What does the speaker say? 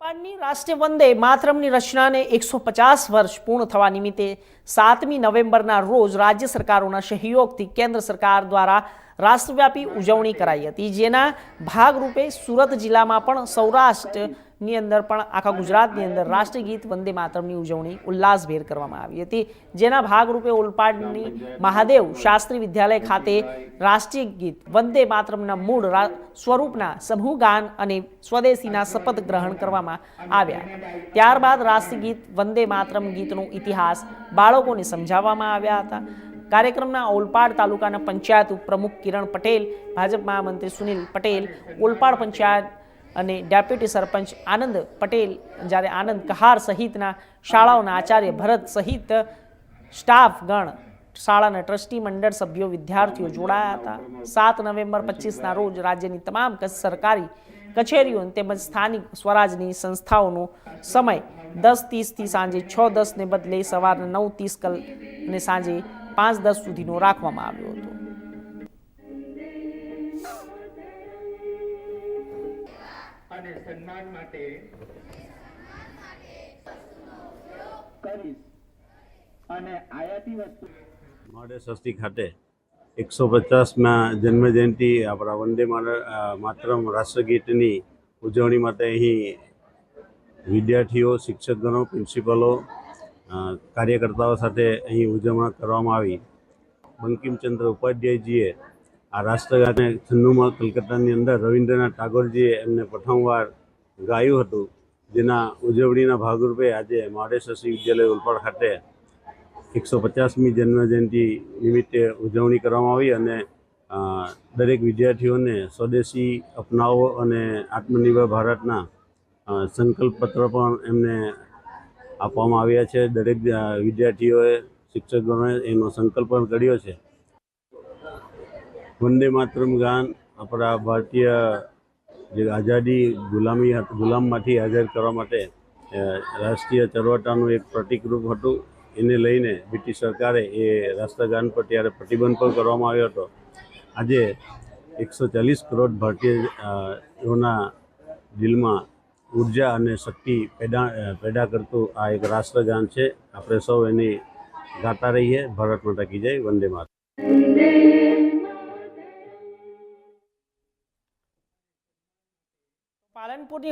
જાપાનની રાષ્ટ્રવંદે માતરમની રચનાને એકસો પચાસ વર્ષ પૂર્ણ થવા નિમિત્તે સાતમી નવેમ્બરના રોજ રાજ્ય સરકારોના સહયોગથી કેન્દ્ર સરકાર દ્વારા રાષ્ટ્રવ્યાપી ઉજવણી કરાઈ હતી, જેના ભાગરૂપે સુરત જિલ્લામાં પણ સૌરાષ્ટ્રની અંદર પણ આખા ગુજરાતની અંદર રાષ્ટ્રીય ગીત વંદે માતરમની ઉજવણી ઉલ્લાસભેર કરવામાં આવી હતી, જેના ભાગરૂપે ઓલપાડની મહાદેવ શાસ્ત્રી વિદ્યાલય ખાતે રાષ્ટ્રીય ગીત વંદે માતરમના મૂળ સ્વરૂપના સમૂહ ગાન અને સ્વદેશીના શપથ ગ્રહણ કરવામાં આવ્યા. ત્યારબાદ રાષ્ટ્રગીત વંદે માતરમ ગીતનો ઇતિહાસ બાળકોને સમજાવવામાં આવ્યા હતા. કાર્યક્રમના ઓલપાડ તાલુકાના પંચાયત ઉપપ્રમુખ કિરણ પટેલ, ભાજપ મહામંત્રી સુનિલ પટેલ, ઓલપાડ પંચાયત અને ડેપ્યુટી સરપંચ આનંદ પટેલ, જ્યારે આનંદ કહાર સહિતના શાળાઓના આચાર્ય ભરત સહિત સ્ટાફગણ શાળાના ટ્રસ્ટી મંડળ સભ્યો વિદ્યાર્થીઓ જોડાયા હતા. સાત નવેમ્બર પચીસના રોજ રાજ્યની તમામ સરકારી કચેરીઓ તેમજ સ્થાનિક સ્વરાજની સંસ્થાઓનો સમય દસ ત્રીસથી સાંજે છ દસને બદલે સવારના નવ ત્રીસ કલ અને સાંજે પાંચ દસ સુધીનો રાખવામાં આવ્યો હતો. અને સન્માન માટે કરીશ. અને આયાતી વસ્તુ મોડે સસ્તી ખાતે એકસો પચાસમાં જન્મજયંતિ આપણા વંદે માતર- માતરમ રાષ્ટ્રગીતની ઉજવણી માટે અહીં વિદ્યાર્થીઓ શિક્ષકગણો પ્રિન્સિપલો કાર્યકર્તાઓ સાથે અહીં ઉજવણી કરવામાં આવી. બંકિમચંદ્ર ઉપાધ્યાયજીએ આ રાષ્ટ્રગાને છન્નુમાં કલકત્તાની અંદર રવિન્દ્રનાથ ટાગોરજીએ એમને પ્રથમવાર ગાયું હતું. જેના ઉજવણીના ભાગરૂપે આજે મહાદેશશ્રી વિદ્યાલય ઉલપાડ ખાતે એકસો પચાસમી જન્મજયંતિ નિમિત્તે ઉજવણી કરવામાં આવી અને દરેક વિદ્યાર્થીઓને સ્વદેશી અપનાવો અને આત્મનિર્ભર ભારતના અ, સંકલ્પ પત્ર પણ એમને આપવામાં આવ્યા છે. દરેક વિદ્યાર્થીઓએ શિક્ષકોને એનો સંકલ્પ પણ કર્યો છે. વંદે માતરમ ગાન આપણા ભારતીય જે આઝાદી ગુલામી ગુલામમાંથી આઝાદ કરવા માટે રાષ્ટ્રીય ચળવળતાનું એક પ્રતિકરૂપ હતું. એને લઈને બ્રિટિશ સરકારે એ રાષ્ટ્રગાન પર ત્યારે પ્રતિબંધ પણ કરવામાં આવ્યો હતો. આજે એકસો ચાલીસ કરોડ ભારતીયોના દિલમાં ઊર્જા અને શક્તિ પેદા પેદા કરતું આ એક રાષ્ટ્રગાન છે. આપણે સૌ એની ગાતા રહીએ. ભારત માતા કી જય. વંદે માતા. પાલનપુરની